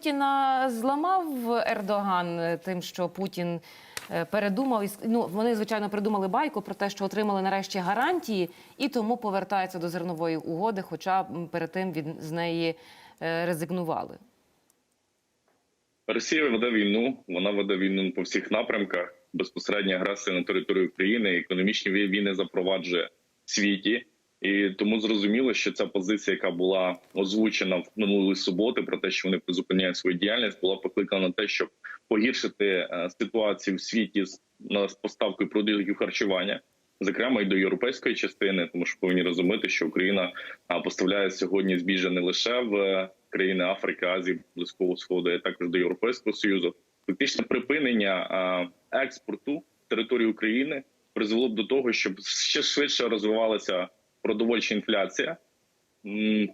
Путіна зламав Ердоган е, тим, що Путін е, передумав ну, вони звичайно придумали байку про те, що отримали нарешті гарантії, і тому повертаються до зернової угоди, хоча перед тим від з неї е, резигнували. Росія веде війну. Вона веде війну по всіх напрямках. Безпосередня агресія на територію України, економічні війни запроваджує в світі. І тому зрозуміло, що ця позиція, яка була озвучена в минулої суботи, про те, що вони призупиняють свою діяльність, була покликана на те, щоб погіршити е, ситуацію в світі з поставкою продуктів харчування, зокрема і до європейської частини, тому що повинні розуміти, що Україна поставляє сьогодні збіжжя не лише в е, країни Африки, Азії, Близького Сходу, а також до Європейського союзу. Фактичне припинення експорту території України призвело б до того, щоб ще швидше розвивалася продовольча інфляція.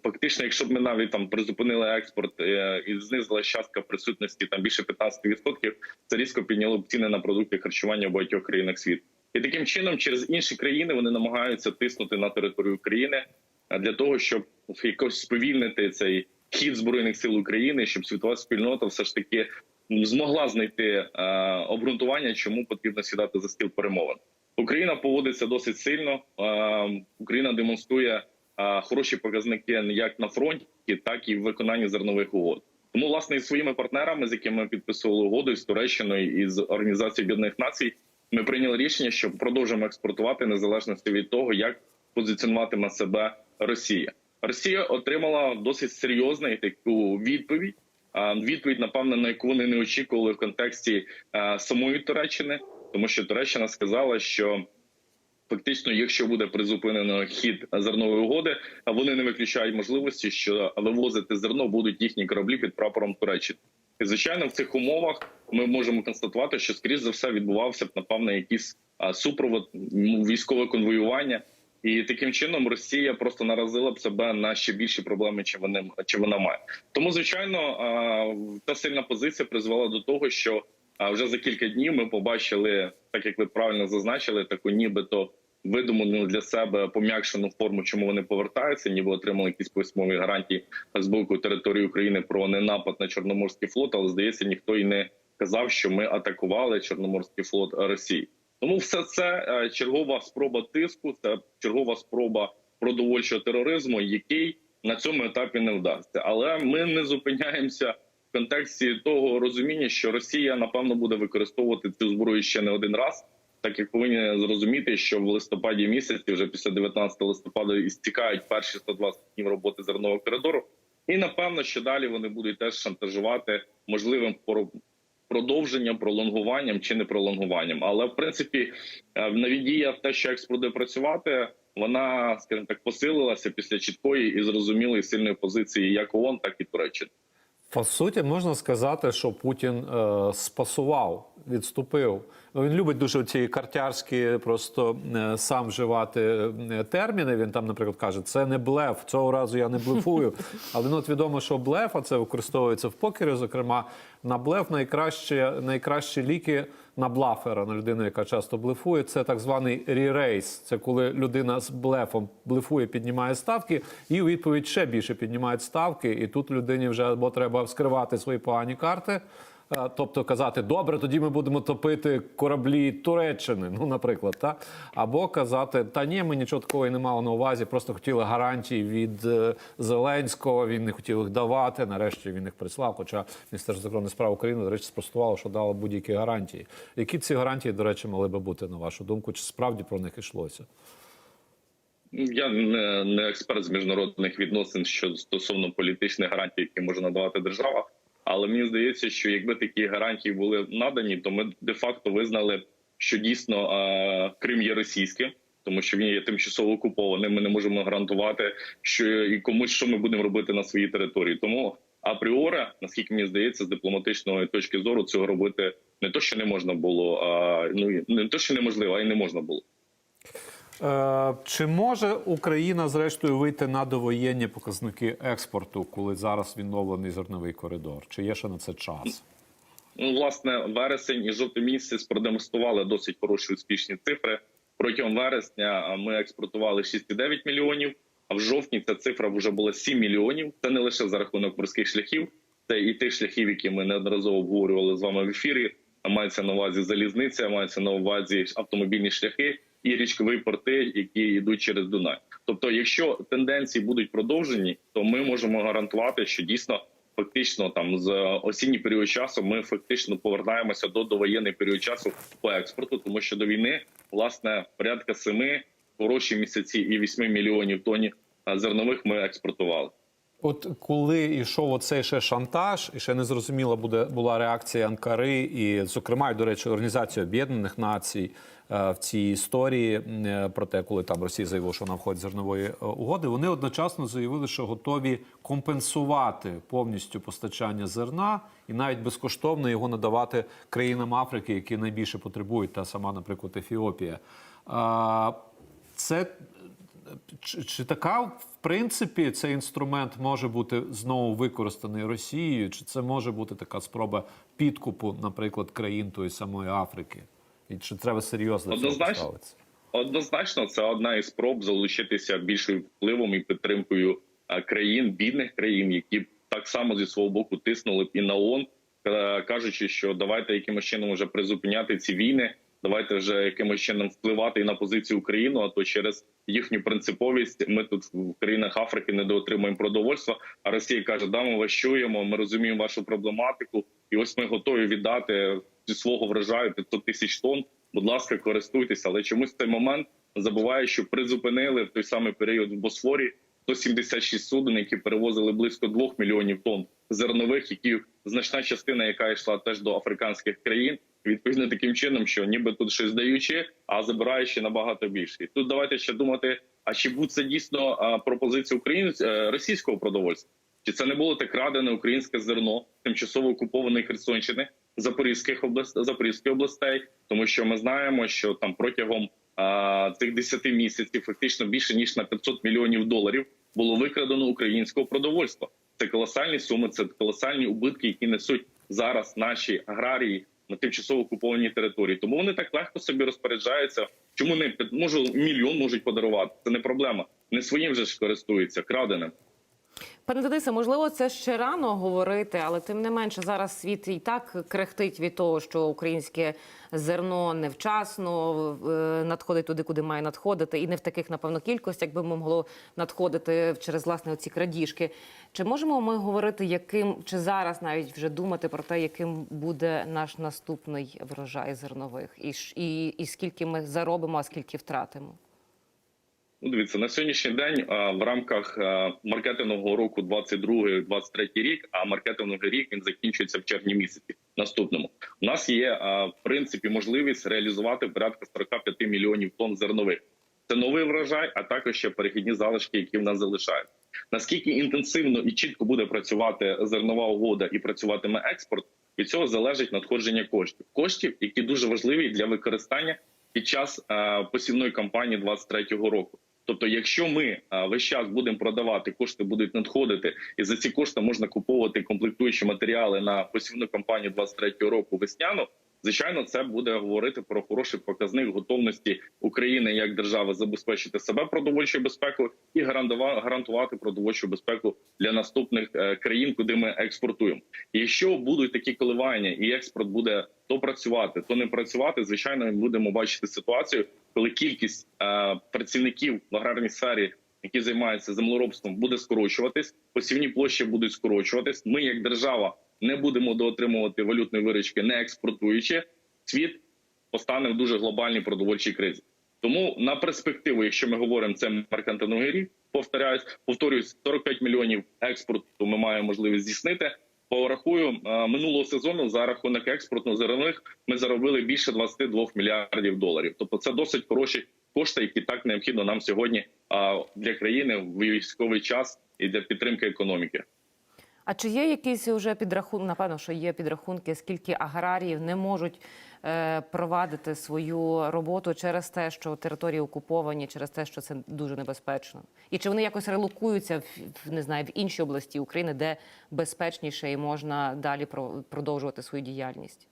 Фактично, якщо б ми навіть там призупинили експорт е, і знизила частка присутності там більше 15%, це різко підняло б ціни на продукти харчування в багатьох країнах світу. І таким чином, через інші країни вони намагаються тиснути на територію України для того, щоб якось сповільнити цей хід збройних сил України, щоб світова спільнота все ж таки змогла знайти е, обґрунтування, чому потрібно сідати за стіл перемовин. Україна поводиться досить сильно. Е, Україна демонструє е, хороші показники як на фронті, так і в виконанні зернових угод. Тому, власне, із своїми партнерами, з якими ми підписували угоду з Туреччиною і з Організацією Об'єднаних Націй, ми прийняли рішення, що продовжуємо експортувати незалежності від того, як позиціонуватиме себе Росія. Росія отримала досить серйозну таку відповідь. Відповідь, напевно, на яку вони не очікували в контексті самої Туреччини, тому що Туреччина сказала, що фактично, якщо буде призупинено хід зернової угоди, а вони не виключають можливості, що вивозити зерно будуть їхні кораблі під прапором Туреччини. І звичайно, в цих умовах ми можемо констатувати, що скоріш за все відбувався б напевно якийсь супровод військове конвоювання. І таким чином Росія просто наразила б себе на ще більші проблеми, чи вони чи вона має. Тому, звичайно, та сильна позиція призвела до того, що вже за кілька днів ми побачили, так як ви правильно зазначили, таку нібито видуману для себе пом'якшену форму, чому вони повертаються, ніби отримали якісь письмові гарантії з боку території України про ненапад на Чорноморський флот, але здається, ніхто й не казав, що ми атакували Чорноморський флот Росії. Тому все це е, чергова спроба тиску, це чергова спроба продовольчого тероризму, який на цьому етапі не вдасться. Але ми не зупиняємося в контексті того розуміння, що Росія напевно буде використовувати цю зброю ще не один раз. Так як повинні зрозуміти, що в листопаді місяці, вже після 19 листопада, істікають перші 120 днів роботи зернового коридору, і напевно, що далі вони будуть теж шантажувати можливим продовженням, пролонгуванням чи не пролонгуванням. Але в принципі е, навідія в те, що екс буде працювати, вона, скажімо так, посилилася після чіткої і зрозумілої сильної позиції як ООН, так і Туреччини. По суті, можна сказати, що Путін е, спасував, відступив. Ну, Він любить дуже ці картярські, просто е, сам вживати е, терміни. Він там, наприклад, каже, це не блеф. Цього разу я не блефую. Але ну, от відомо, що блеф, а це використовується в покері, зокрема, на блеф найкраще, найкращі ліки на блафера, на людину, яка часто блефує, це так званий ререйс. Це коли людина з блефом блефує, піднімає ставки, і у відповідь ще більше піднімають ставки. І тут людині вже або треба скривати свої погані карти. Е, Тобто казати, добре, тоді ми будемо топити кораблі Туреччини, ну, наприклад, та? або казати, та ні, ми нічого такого і не мали на увазі, просто хотіли гарантії від е, Зеленського, він не хотів їх давати. Нарешті він їх прислав. Хоча Міністерство закордонних справ України, до речі, спростувало, що дало будь-які гарантії. Які ці гарантії, до речі, мали би бути, на вашу думку, чи справді про них йшлося? Я не, експерт з міжнародних відносин що стосовно політичних гарантій, які може надавати держава. Але мені здається, що якби такі гарантії були надані, то ми де-факто визнали, що дійсно е, Крим є російським, тому що він є тимчасово окупованим. Ми не можемо гарантувати, що і комусь що ми будемо робити на своїй території. Тому апріора, наскільки мені здається, з дипломатичної точки зору цього робити не то, що не можна було, а ну не то, що неможливо, а й не можна було. Е, чи може Україна зрештою вийти на довоєнні показники експорту, коли зараз відновлений зерновий коридор? Чи є ще на це час? Ну, власне, вересень і жовтий місяць продемонстрували досить хороші успішні цифри. Протягом вересня ми експортували 6,9 мільйонів. А в жовтні ця цифра вже була 7 мільйонів. Це не лише за рахунок морських шляхів, Це і тих шляхів, які ми неодноразово обговорювали з вами в ефірі. Мається на увазі залізниця, мається на увазі автомобільні шляхи і річкові порти, які йдуть через Дунай. Тобто, якщо тенденції будуть продовжені, то ми можемо гарантувати, що дійсно фактично там з осінній період часу ми фактично повертаємося до довоєнний період часу по експорту, тому що до війни власне порядка семи хороші місяці і 8 мільйонів тонн зернових ми експортували. От коли йшов оцей ще шантаж, і ще не зрозуміла буде була реакція Анкари, і, зокрема, і, до речі, Організація Об'єднаних Націй е, в цій історії е, про те, коли там Росія заявила, що вона входить зернової е, угоди, вони одночасно заявили, що готові компенсувати повністю постачання зерна і навіть безкоштовно його надавати країнам Африки, які найбільше потребують, та сама, наприклад, Ефіопія. Це чи, чи така, в принципі, цей інструмент може бути знову використаний Росією? Чи це може бути така спроба підкупу, наприклад, країн тої самої Африки? І чи треба серйозно Однозначно. ставитися? Однозначно, це одна із спроб залучитися більшою впливом і підтримкою країн, бідних країн, які б так само зі свого боку тиснули б і на ООН, е, кажучи, що давайте якимось чином вже призупиняти ці війни. Давайте вже якимось чином впливати і на позицію України, а то через їхню принциповість ми тут в країнах Африки не доотримуємо продовольства. А Росія каже: да, ми вас чуємо, ми розуміємо вашу проблематику, і ось ми готові віддати зі свого врожаю 500 тисяч тонн. Будь ласка, користуйтеся. Але чомусь в цей момент забуває, що призупинили в той самий період в Босфорі 176 суден, які перевозили близько 2 мільйонів тонн зернових, які значна частина, яка йшла теж до африканських країн. Відповідно таким чином, що ніби тут щось даючи, а забираючи набагато більше. І тут давайте ще думати: а чи буде це дійсно пропозиція українського російського продовольства? Чи це не було так крадене українське зерно тимчасово окупованої Херсонщини, Запорізьких областей, Запорізької областей, тому що ми знаємо, що там протягом а, цих 10 місяців фактично більше ніж на 500 мільйонів доларів було викрадено українського продовольства. Це колосальні суми, це колосальні убитки, які несуть зараз наші аграрії на тимчасово окупованій території. Тому вони так легко собі розпоряджаються. Чому не можу мільйон можуть подарувати? Це не проблема. Не своїм же ж користуються краденим. Пане Денисе, можливо, це ще рано говорити, але тим не менше зараз світ і так крехтить від того, що українське зерно невчасно е, надходить туди, куди має надходити, і не в таких, напевно, кількостях би могло надходити через власне оці крадіжки. Чи можемо ми говорити, яким чи зараз навіть вже думати про те, яким буде наш наступний врожай зернових, і і, і скільки ми заробимо, а скільки втратимо? Ну, дивіться, на сьогоднішній день в рамках маркетингового року 22-23 рік, а маркетинговий рік він закінчується в червні місяці. Наступному у нас є в принципі можливість реалізувати порядка 45 мільйонів тонн зернових. Це новий врожай, а також ще перехідні залишки, які в нас залишаються. Наскільки інтенсивно і чітко буде працювати зернова угода і працюватиме експорт, від цього залежить надходження коштів. Коштів, які дуже важливі для використання під час посівної кампанії 23-го року. Тобто, якщо ми весь час будемо продавати, кошти будуть надходити, і за ці кошти можна куповувати комплектуючі матеріали на посівну кампанію 23-го року весняну. Звичайно, це буде говорити про хороший показник готовності України як держави забезпечити себе продовольчою безпекою і гарантува- гарантувати продовольчу безпеку для наступних е, країн, куди ми експортуємо. І якщо будуть такі коливання, і експорт буде то працювати, то не працювати, звичайно, ми будемо бачити ситуацію, коли кількість е, працівників в аграрній сфері, які займаються землеробством, буде скорочуватись, посівні площі будуть скорочуватись. Ми, як держава, не будемо доотримувати валютної виручки, не експортуючи. Світ постане в дуже глобальній продовольчій кризі. Тому на перспективу, якщо ми говоримо це меркантиновий рік, повторяюсь, повторюсь, 45 мільйонів експорту ми маємо можливість здійснити. Порахую е, минулого сезону за рахунок експортно-зернових ми заробили більше 22 мільярдів доларів. Тобто, це досить хороші кошти, які так необхідно нам сьогодні для країни в військовий час і для підтримки економіки. А чи є якісь вже підрахунки? Напевно, що є підрахунки, скільки аграріїв не можуть е, провадити свою роботу через те, що території окуповані, через те, що це дуже небезпечно, і чи вони якось релокуються в, не знаю в інші області України, де безпечніше і можна далі про- продовжувати свою діяльність?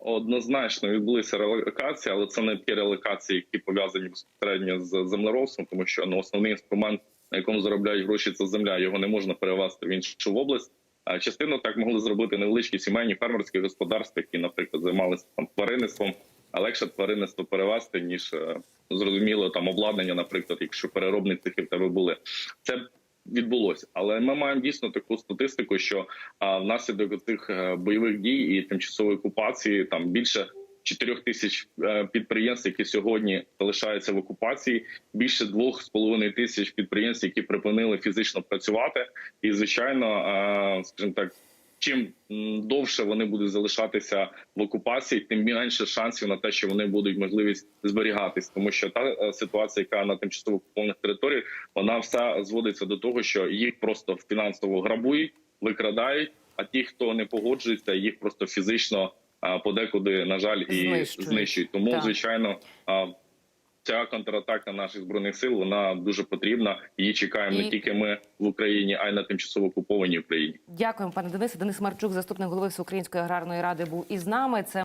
Однозначно відбулися релокації, але це не ті релокації, які пов'язані безпосередньо з землеробством, тому що ну, основний інструмент, на якому заробляють гроші, це земля. Його не можна перевести в іншу область. Е, Частину так могли зробити невеличкі сімейні фермерські господарства, які, наприклад, займалися там тваринництвом, а легше тваринництво перевести, ніж е, зрозуміло там обладнання, наприклад, якщо переробні цехи в тебе були. Це відбулося, але ми маємо дійсно таку статистику, що а, внаслідок цих е, бойових дій і тимчасової окупації там більше 4 тисяч е, підприємств, які сьогодні залишаються в окупації, більше 2,5 тисяч підприємств, які припинили фізично працювати, і звичайно, е, скажімо так. Чим довше вони будуть залишатися в окупації, тим менше шансів на те, що вони будуть можливість зберігатись, тому що та е, ситуація, яка на тимчасово окупованих територіях, вона все зводиться до того, що їх просто фінансово грабують, викрадають. А ті, хто не погоджується, їх просто фізично подекуди, на жаль, і Знищують. знищують. Тому, Так. звичайно, ця контратака наших збройних сил вона дуже потрібна. Її чекаємо І- не тільки ми в Україні, а й на тимчасово окупованій Україні. Дякуємо, пане Денисе. Денис Марчук, заступник голови Всеукраїнської аграрної ради, був із нами. Це